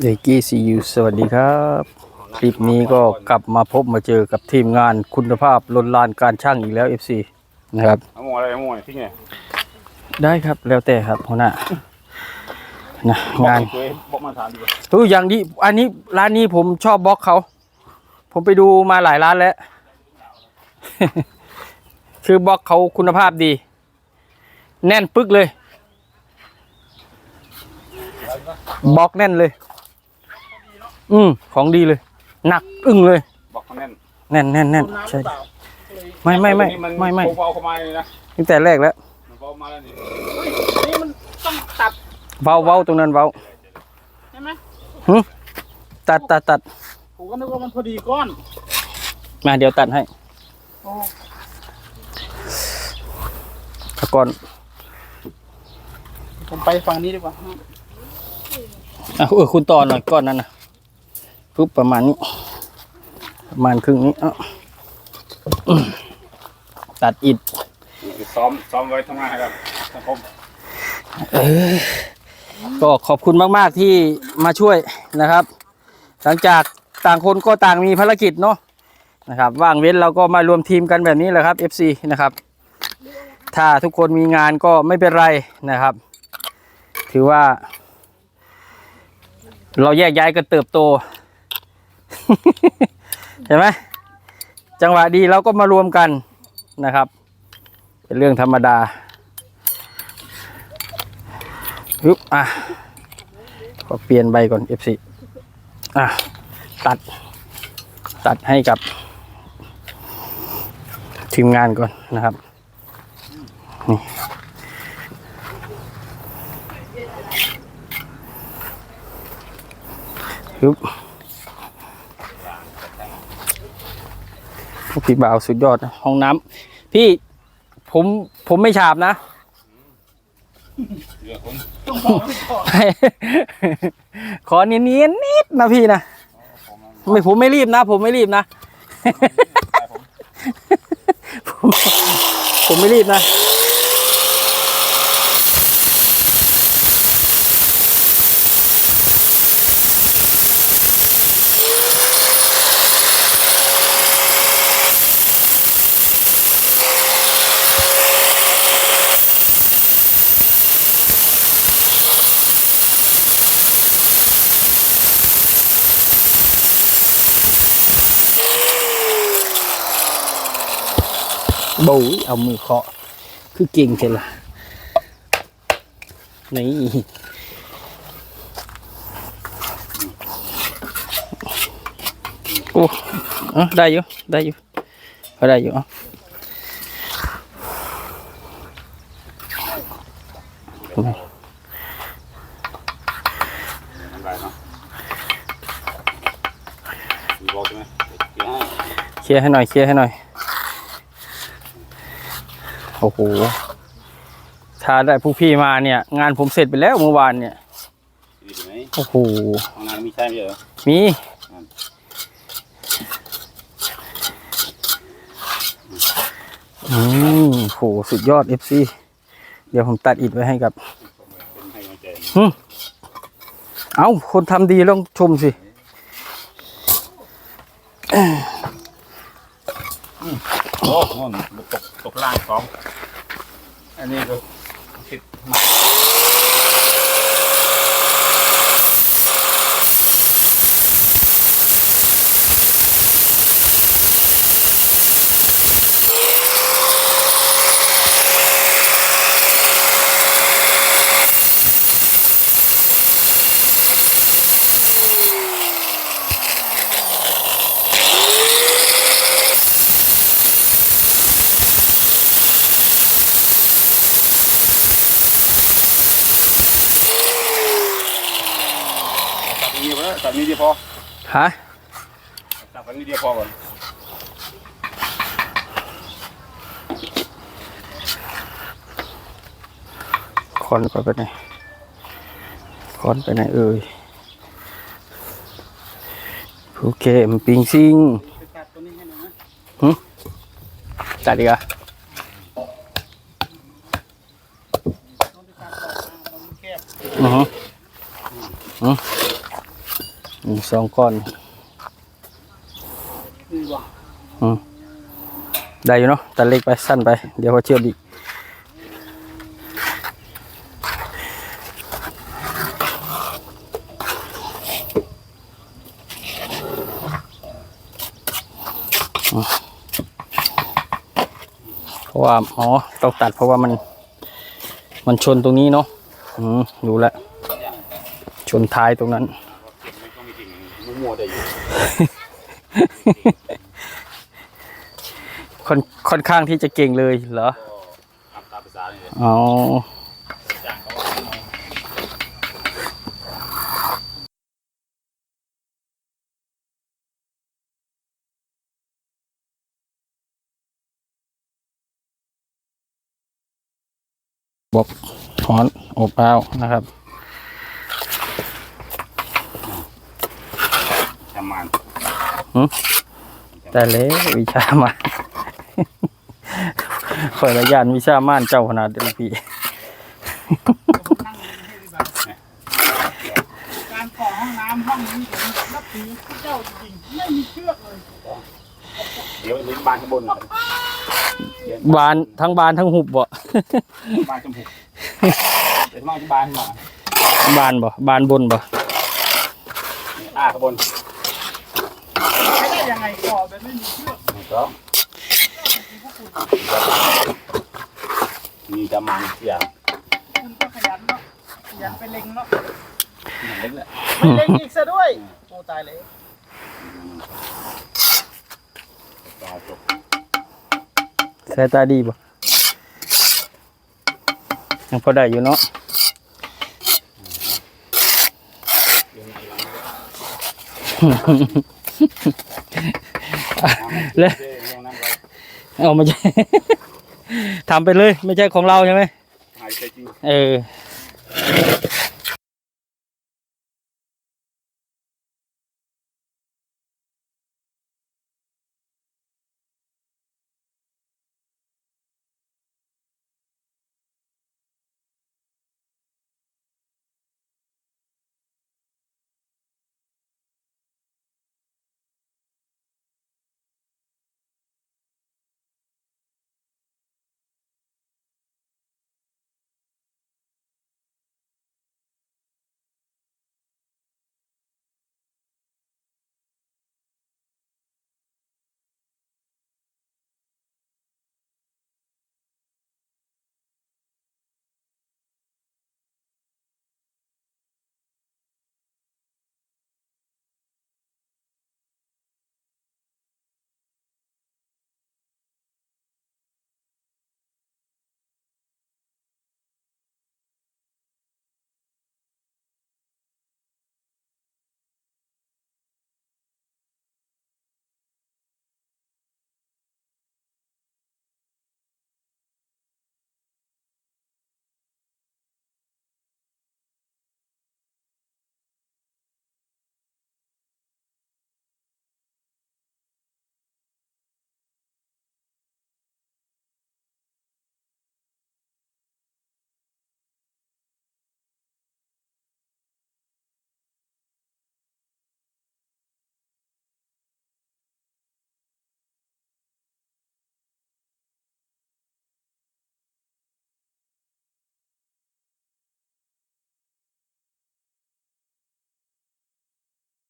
เดกี้ซียูสวัสดีครับ คลิปนี้ก็กลับมาพบมาเจอกับทีมงานคุณภาพล้นลานการช่างอีกแล้ว FC นะครับเอาหมออะไรเอาหมอทิ้งไงได้ครับแล้วแต่ครับหัวหน้านะงานช่วยบอกมาถามดีกว่าตัวอย่างนี้อันนี้ร้านนี้ผมชอบบล็อกเขา ผมไปดูมาหลายร้านแล้ว คือบล็อกเขาคุณภาพดี แน่นปึ๊กเลยบล็อกแน่นเลย อืมของดีเลย หนักอึ้งเลย บอกเขาแน่นแน่นแน่นแน่นใช่ไม่ไม่ไม่ตัวนี้นไม่ไม่เบาๆเข้ามาเลยนะตั้งแต่แรกแล้วมันเบามาแล้วนี่นี่มันต้องตัดเบาเบาตรงนั้นเบาใช่ไหมตัดตัดตัดผมก็นึกว่ามันพอดีก้อน มาเดี๋ยวตัดให้โอ้ตะก่อน ผมไปฝั่งนี้ดีกว่าอะเออคุณต่อหน่อยก้อนนั้นนะ ปุ๊บประมาณนี้ ประมาณครึ่งนี้อะอืมตัดอิดนี่คือซ้อมซ้อมไว้ทำงานให้กับสังคมก็ขอบคุณมาก ๆ ที่มาช่วยนะครับ หลังจากต่างคนก็ต่างมีภารกิจเนาะนะครับ ว่างเว้นเราก็มารวมทีมกันแบบนี้แหละครับ FC นะครับ ถ้าทุกคนมีงานก็ไม่เป็นไรนะครับ ถือว่า เราแยกย้ายกันเติบโต ใช่ไหมจังหวะดีเราก็มารวมกันนะครับ เป็นเรื่องธรรมดาฮึบอะขอเปลี่ยนใบก่อน F4 อะตัด ตัดให้กับ ทีมงานก่อนนะครับนี่ฮึบ พี่บ่าวสุดยอดนะห้องน้ำพี่ผมผมไม่ฉาบนะเรื่องคนต้องบอกให้ก่อนขอเนียนๆนิดนะพี่นะไม่ผมไม่รีบนะ ผมไม่รีบนะผมผมไม่รีบนะ บูยเอามือเคาะคือเก่งเช่ละนี่โอ้เอ้าได้อยู่ได้อยู่ก็ได้อยู่เอะทำไรเนาะมีบอกใช่ไหมเดี๋ยวให้เคลียร์ให้หน่อยเคลียร์ให้หน่อย โอ้โหถ้าได้ผู้พี่มาเนี่ย งานผมเสร็จไปแล้วเมื่อวานเนี่ยดีไหมโอ้โหห้องน้ำมีใช่ไหมเหรอมีอืมโหสุดยอด FC เดี๋ยวผมตัดอิดไว้ให้กับเป็นให้กำลังใจเอ้าคนทำดีต้องชมสิโอ้โหมันตกตกล่างสองอันนี้ก็คิดมา นี้เดียวพอตัดนี้เดียวพอฮะตัดนี้เดียวพอก่อนคอนไปไปไหนคอนไปไหนเอ่ยโอเคมปิงซิงไปตัดตัวนี้ให้หน่อยนะจัดดีกว่าต้องไปตัดต่อมามันแคบ อือฮึอือ อืม สองก้อนนี่ว่ะอืมได้อยู่เนาะตัดเล็กไปสั้นไป เดี๋ยวพอเชื่อมอีกอืมเพราะว่าอ๋อต้องตัดเพราะว่ามัน มันชนตรงนี้เนาะอืมดูแลวชนท้ายตรงนั้นไม่ต้องมีกิ่ง มั่วๆได้อยู่ ค่อนค่อนข้างที่จะเก่งเลยเหรอก็ตามตามภาษาเลยอ๋อจ้างเขาว่าบอกถอนอบอ้าวนะครับ ทำมันแต่เลยวิชามาคอยระยานวิชาม่านเจ้าขนาดเดียวพี่การขอห้องน้ำห้องนี้ผมนับถือพระเจ้าจริงๆไม่มีเชือกเลยเดี๋ยวลิ้นบานข้างบนหน่อยเดี๋ยวบานทั้งบานทั้งหุบบ่บานจมูกเดี๋ยวข้างนอกจะบานขึ้นมาบานบ่บานบนบ่นี่อ้าข้างบนใช้ได้ ยังไงขอแบบไม่มีเชือกนี่ก็นี่จะมันเสียงคุณก็ขยันเนาะขยันไปเล็งเนาะอย่างเล็กแหละไปเล็งอีกซะด้วยโอ้ตายเลยตาจบสายตาดีบ่ยังพอได้อยู่เนาะ แล้วเจ๊ยังนั่งไว้เอาไม่ใช่ทำไปเลย ไม่ใช่ของเราใช่ไหมหายใจจริงเออ